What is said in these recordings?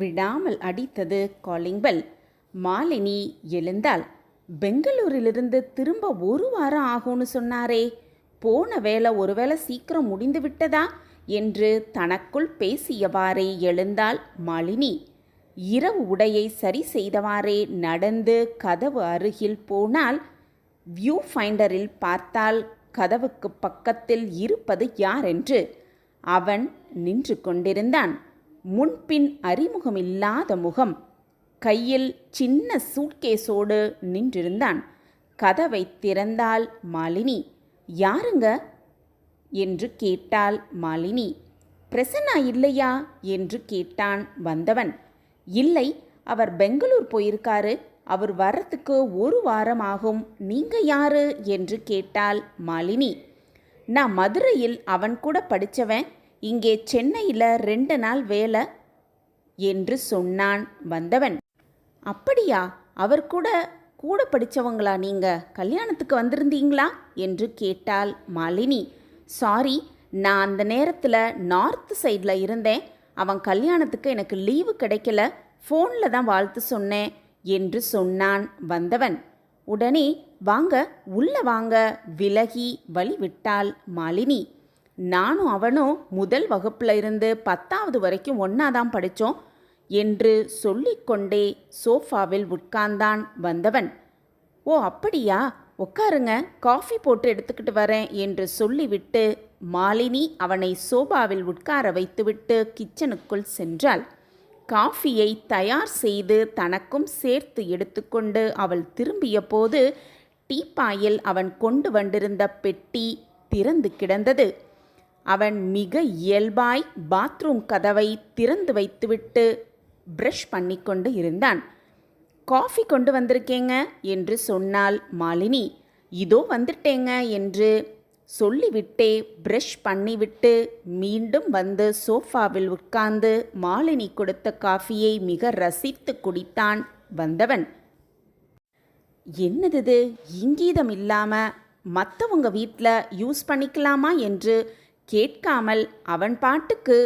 விடாமல் அடித்தது calling bell Malini எழுந்தாள். பெங்களூரிலிருந்து திரும்ப ஒரு வாரம் ஆகும்னு சொன்னாரே. போன வேலை ஒருவேளை சீக்கிரம் முடிந்து விட்டதா என்று தனக்குள் பேசியவாறே எழுந்தாள் மாலினி. இரவு உடையை சரி செய்தவாறே நடந்து கதவு அருகில் போனால் வியூ ஃபைண்டரில் பார்த்தால் கதவுக்கு பக்கத்தில் இருப்பது யாரென்று அவன் நின்று கொண்டிருந்தான். முன்பின் அறிமுகமில்லாத முகம். கையில் சின்ன சூட்கேஸோடு நின்றிருந்தான். கதவை திறந்தால் மாலினி. யாருங்க? என்று கேட்டாள் மாலினி. பிரசன்னா இல்லையா? என்று கேட்டான் வந்தவன். இல்லை அவர் பெங்களூர் போயிருக்காரு. அவர் வர்றதுக்கு ஒரு வாரம் ஆகும் நீங்க யாரு? என்று கேட்டாள் மாலினி. நான் மதுரையில் அவன் கூட படித்தவன் இங்கே சென்னையில் ரெண்டு நாள் வேலை என்று சொன்னான் வந்தவன். அப்படியா? அவர் கூட கூட படித்தவங்களா நீங்கள் கல்யாணத்துக்கு வந்திருந்தீங்களா? என்று கேட்டாள் மாலினி. சாரி நான் அந்த நேரத்தில் நார்த் சைடில் இருந்தேன். அவன் கல்யாணத்துக்கு எனக்கு லீவு கிடைக்கல. ஃபோனில் தான் வாழ்த்து சொன்னேன் என்று சொன்னான் வந்தவன். உடனே வாங்க உள்ள வாங்க விலகி வழி விட்டாள் மாலினி. நானும் அவனும் முதல் வகுப்பில் இருந்து பத்தாவது வரைக்கும் ஒன்னாதான் படித்தோம் என்று சொல்லிக்கொண்டே சோஃபாவில் உட்கார்ந்தான் வந்தவன். ஓ அப்படியா? உட்காருங்க காஃபி போட்டு எடுத்துக்கிட்டு வரேன் என்று சொல்லிவிட்டு மாலினி அவனை சோபாவில் உட்கார வைத்துவிட்டு கிச்சனுக்குள் சென்றாள். காஃபியை தயார் செய்து தனக்கும் சேர்த்து எடுத்துக்கொண்டு அவள் திரும்பிய போது டீப்பாயில் அவன் கொண்டு வந்திருந்த பெட்டி திறந்து கிடந்தது. அவன் மிக இயல்பாய் பாத்ரூம் கதவை திறந்து வைத்துவிட்டு ப்ரஷ் பண்ணிக்கொண்டு இருந்தான். காஃபி கொண்டு வந்திருக்கேங்க என்று சொன்னால் மாலினி. இதோ வந்துட்டேங்க என்று சொல்லிவிட்டே ப்ரஷ் பண்ணிவிட்டு மீண்டும் வந்து சோஃபாவில் உட்கார்ந்து மாலினி கொடுத்த காஃபியை மிக ரசித்து குடித்தான் வந்தவன். என்னது இது? இங்கீதம் இல்லாமல் மற்றவங்க வீட்டில் யூஸ் பண்ணிக்கலாமா? என்று கேட்காமல் அவன் பாட்டுக்கு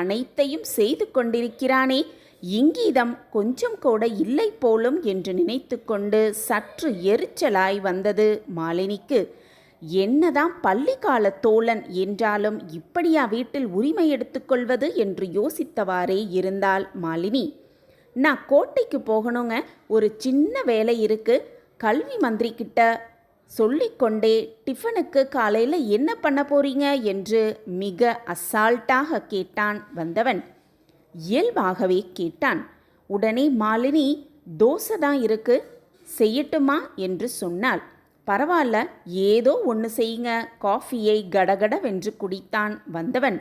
அனைத்தையும் செய்து கொண்டிருக்கிறானே. இங்கீதம் கொஞ்சம் கூட இல்லை போலும் என்று நினைத்து கொண்டு சற்று எரிச்சலாய் வந்தது மாலினிக்கு. என்னதான் பள்ளிக்கால தோழன் என்றாலும் இப்படியா வீட்டில் உரிமை எடுத்துக்கொள்வது என்று யோசித்தவாறே இருந்தாள் மாலினி. நான் கோட்டைக்கு போகணுங்க. ஒரு சின்ன வேலை இருக்கு. கல்வி மந்திரி கிட்ட சொல்லிக்கொண்டே டிஃபனுக்கு காலையில் என்ன பண்ண போறீங்க? என்று மிக அசால்ட்டாக கேட்டான் வந்தவன். இயல்பாகவே கேட்டான் உடனே மாலினி தோசை தான் இருக்கு செய்யட்டுமா? என்று சொன்னாள். பரவாயில்ல ஏதோ ஒன்று செய்யுங்க. காஃபியை கடகடவென்று குடித்தான் வந்தவன்.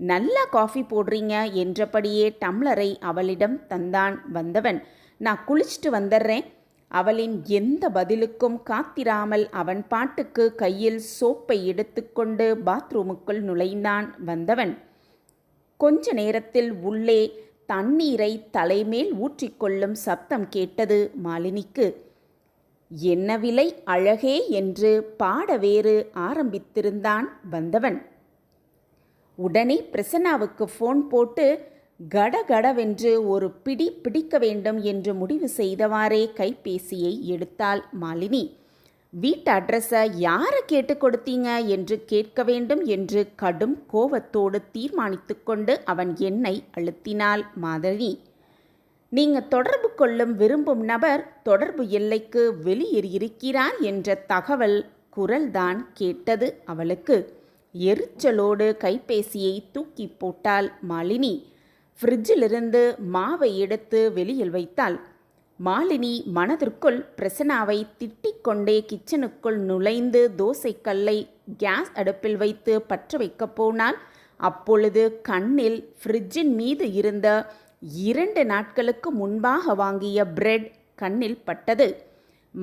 நல்லா காஃபி போடுறீங்க என்றபடியே டம்ளரை அவளிடம் தந்தான் வந்தவன். நான் குளிச்சுட்டு வந்துடுறேன் அவளின் எந்த பதிலுக்கும் காத்திராமல் அவன் பாட்டுக்கு கையில் சோப்பை எடுத்துக்கொண்டு பாத்ரூமுக்குள் நுழைந்தான் வந்தவன். கொஞ்ச நேரத்தில் உள்ளே தண்ணீரை தலைமேல் ஊற்றிக்கொள்ளும் சப்தம் கேட்டது மாலினிக்கு. என்ன விலை அழகே என்று பாட வேறு ஆரம்பித்திருந்தான் வந்தவன். உடனே பிரசன்னாவுக்கு ஃபோன் போட்டு கடகடவென்று ஒரு பிடி பிடிக்க வேண்டும் என்று முடிவு செய்தவாறே கைபேசியை எடுத்தாள் மாலினி. வீட்டு அட்ரஸை யாரை கேட்டு கொடுத்தீங்க என்று கேட்க வேண்டும் என்று கடும் கோபத்தோடு தீர்மானித்து கொண்டு அவன் என்னை அழுத்தினாள் மாதவி. நீங்கள் தொடர்பு கொள்ளும் விரும்பும் நபர் தொடர்பு எல்லைக்கு வெளியேறியிருக்கிறார் என்ற தகவல் குரல்தான் கேட்டது அவளுக்கு. எரிச்சலோடு கைபேசியை தூக்கி போட்டாள் மாலினி. ஃப்ரிட்ஜிலிருந்து மாவை எடுத்து வெளியில் வைத்தாள். மாலினி மனதிற்குள் பிரசனாவை திட்டிக் கொண்டே கிச்சனுக்குள் நுழைந்து தோசைக்கல்லை கேஸ் அடுப்பில் வைத்து பற்ற வைக்கப் போனால் அப்பொழுது கண்ணில் ஃப்ரிட்ஜின் மீது இருந்த இரண்டு நாட்களுக்கு முன்பாக வாங்கிய பிரெட் கண்ணில் பட்டது.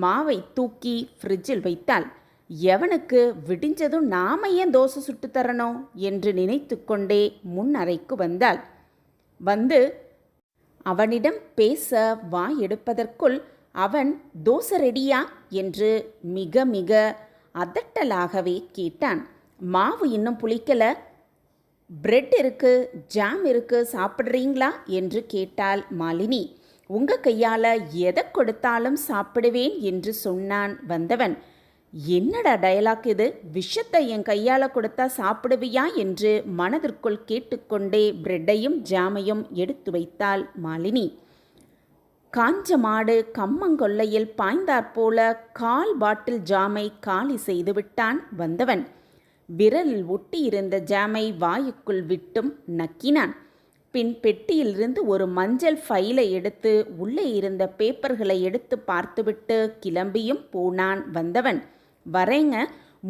மாவை தூக்கி ஃப்ரிட்ஜில் வைத்தாள். எவனுக்கு விடிஞ்சதும் நாம ஏன் தோசை சுட்டு தரணும்? என்று நினைத்து கொண்டே முன் அறைக்கு வந்தாள். வந்து அவனிடம் பேச வாய் எடுப்பதற்குள் அவன் தோசை ரெடியா என்று மிக மிக அதட்டலாகவே கேட்டான். மாவு இன்னும் புளிக்கல. பிரெட் இருக்கு ஜாம் இருக்கு சாப்பிட்றீங்களா? என்று கேட்டாள் மாலினி. உங்க கையால எதை கொடுத்தாலும் சாப்பிடுவேன் என்று சொன்னான் வந்தவன். என்னடா டயலாக் இது? விஷத்தை என் கையால் கொடுத்தா சாப்பிடுவியா என்று மனதிற்குள் கேட்டுக்கொண்டே பிரெட்டையும் ஜாமையும் எடுத்து வைத்தாள் மாலினி. காஞ்ச மாடு கம்மங்கொல்லையில் பாய்ந்தாற்போல கால் பாட்டில் ஜாமை காலி செய்து விட்டான் வந்தவன். விரலில் ஒட்டியிருந்த ஜாமை வாயுக்குள் விட்டும் நக்கினான். பின் பெட்டியிலிருந்து ஒரு மஞ்சள் ஃபைலை எடுத்து உள்ளே இருந்த பேப்பர்களை எடுத்து பார்த்துவிட்டு கிளம்பியும் போனான் வந்தவன். வரேங்க.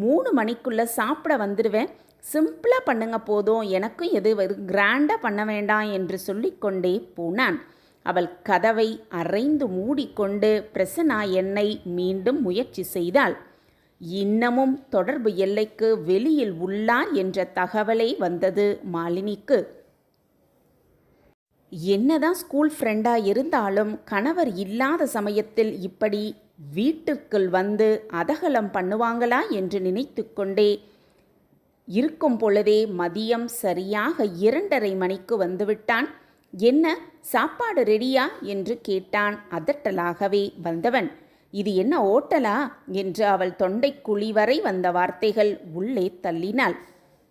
மூணு மணிக்குள்ளே சாப்பிட வந்துடுவேன் சிம்பிளாக பண்ணுங்க போதும். எனக்கும் எது கிராண்டாக பண்ண வேண்டாம் என்று சொல்லிக்கொண்டே போனான். அவள் கதவை அரைந்து மூடிக்கொண்டு பிரசனா என்னை மீண்டும் முயற்சி செய்தாள். இன்னமும் தொடர்பு எல்லைக்கு வெளியில் உள்ளார் என்ற தகவலே வந்தது மாலினிக்கு. என்னதான் ஸ்கூல் ஃப்ரெண்டாக இருந்தாலும் கணவர் இல்லாத சமயத்தில் இப்படி வீட்டுக்குள் வந்து அதகலம் பண்ணுவாங்களா என்று நினைத்து கொண்டே இருக்கும் பொழுதே மதியம் சரியாக இரண்டரை மணிக்கு வந்துவிட்டான். என்ன சாப்பாடு ரெடியா? என்று கேட்டான் அதட்டலாகவே வந்தவன். இது என்ன ஓட்டலா? என்று அவள் தொண்டை குழி வரை வந்த வார்த்தைகள் உள்ளே தள்ளினாள்.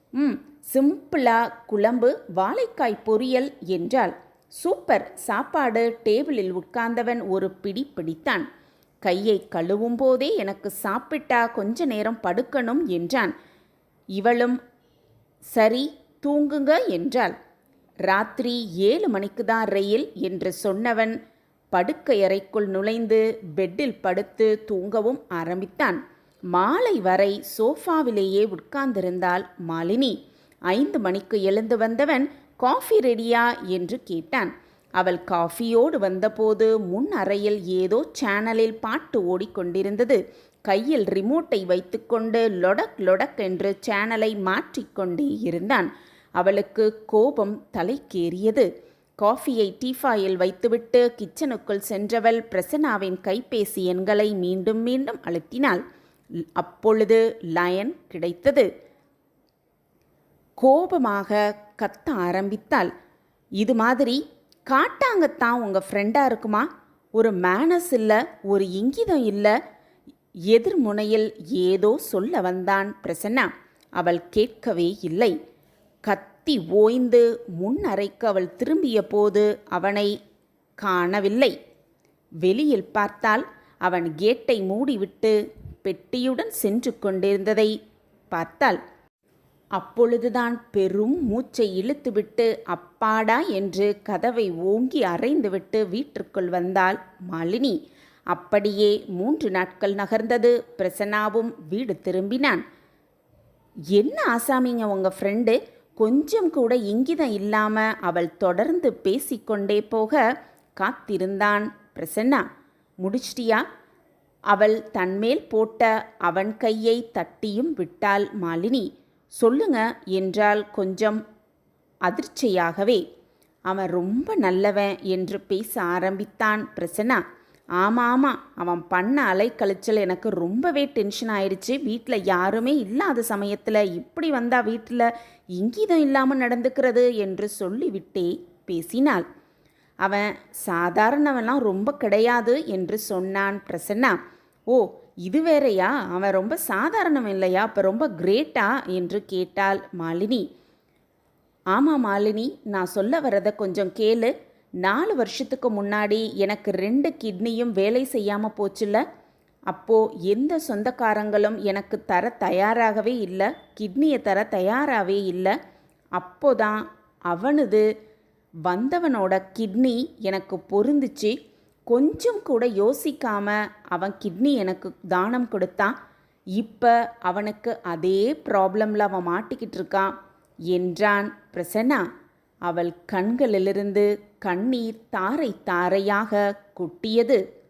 ம் சிம்பிளா குழம்பு வாழைக்காய் பொரியல் என்றாள். சூப்பர் சாப்பாடு. டேபிளில் உட்கார்ந்தவன் ஒரு பிடி பிடித்தான். கையை கழுவும் போதே எனக்கு சாப்பிட்டா கொஞ்ச நேரம் படுக்கணும் என்றான். இவளும் சரி தூங்குங்க என்றாள். ராத்திரி ஏழு மணிக்கு தான் ரயில் என்று சொன்னவன் படுக்கையறைக்குள் நுழைந்து பெட்டில் படுத்து தூங்கவும் ஆரம்பித்தான். மாலை வரை சோஃபாவிலேயே உட்கார்ந்திருந்தாள் மாலினி. ஐந்து மணிக்கு எழுந்து வந்தவன் காஃபி ரெடியா? என்று கேட்டான். அவள் காஃபியோடு வந்தபோது முன் அறையில் ஏதோ சேனலில் பாட்டு ஓடிக்கொண்டிருந்தது. கையில் ரிமோட்டை வைத்துக்கொண்டு லொடக் லொடக் என்று சேனலை மாற்றிக்கொண்டே இருந்தான். அவளுக்கு கோபம் தலைக்கேறியது. காஃபியை டீஃபாயில் வைத்துவிட்டு கிச்சனுக்குள் சென்றவள் பிரசன்னாவின் கைபேசி எண்களை மீண்டும் மீண்டும் அழுத்தினாள். அப்பொழுது லயன் கிடைத்தது. கோபமாக கத்த ஆரம்பித்தாள். இது மாதிரி காட்டாங்கத்தான் உங்கள் ஃப்ரெண்டாக இருக்குமா? ஒரு மேனஸ் இல்லை ஒரு இங்கிதம் இல்லை. எதிர்முனையில் ஏதோ சொல்ல வந்தான் பிரசன்னா. அவள் கேட்கவே இல்லை. கத்தி ஓய்ந்து முன் அறைக்கு அவள் திரும்பிய போது அவனை காணவில்லை. வெளியில் பார்த்தால் அவன் கேட்டை மூடிவிட்டு பெட்டியுடன் சென்று கொண்டிருந்ததை பார்த்தாள். அப்பொழுதுதான் பெரும் மூச்சை இழுத்துவிட்டு அப்பாடா என்று கதவை ஓங்கி அரைந்துவிட்டு வீட்டிற்குள் வந்தாள் மாலினி. அப்படியே மூன்று நாட்கள் நகர்ந்தது. பிரசன்னாவும் வீடு திரும்பினான். என்ன ஆசாமிங்க உங்கள் ஃப்ரெண்டு கொஞ்சம் கூட இங்கிதம் இல்லாமல் அவள் தொடர்ந்து பேசிக்கொண்டே போக காத்திருந்தான் பிரசன்னா. முடிச்சிட்டியா? அவள் தன்மேல் போட்ட அவன் கையை தட்டியும் விட்டாள் மாலினி. சொல்லுங்க என்றால் கொஞ்சம் அதிர்ச்சியாகவே அவன் ரொம்ப நல்லவன் என்று பேச ஆரம்பித்தான் பிரசன்னா. ஆமாம் ஆமாம் அவன் பண்ண அலைக்கழிச்சல் எனக்கு ரொம்பவே டென்ஷன் ஆயிடுச்சு வீட்டில் யாருமே இல்லாத சமயத்தில் இப்படி வந்தா வீட்டில் இங்கீதம் இல்லாமல் நடந்துக்கிறது என்று சொல்லிவிட்டே பேசினாள். அவன் சாதாரணவெல்லாம் ரொம்ப கிடையாது என்று சொன்னான் பிரசன்னா. ஓ இது வேறையா? அவன் ரொம்ப சாதாரணம் இல்லையா? அப்போ ரொம்ப கிரேட்டா? என்று கேட்டாள் மாலினி. ஆமாம் மாலினி நான் சொல்ல வரதை கொஞ்சம் கேளு. நாலு வருஷத்துக்கு முன்னாடி எனக்கு ரெண்டு கிட்னியும் வேலை செய்யாமல் போச்சுல்ல? அப்போது எந்த சொந்தக்காரங்களும் எனக்கு தர தயாராகவே இல்லை. கிட்னியை தர தயாராகவே இல்லை. அப்போதான் அவனது வந்தவனோட கிட்னி எனக்கு பொருந்துச்சு. கொஞ்சம் கூட யோசிக்காம அவன் கிட்னி எனக்கு தானம் கொடுத்தான். இப்போ அவனுக்கு அதே ப்ராப்ளமில் அவன் மாட்டிக்கிட்டு இருக்கான். என்றான் பிரசன்னா. அவள் கண்களிலிருந்து கண்ணீர் தாரை தாரையாக கொட்டியது.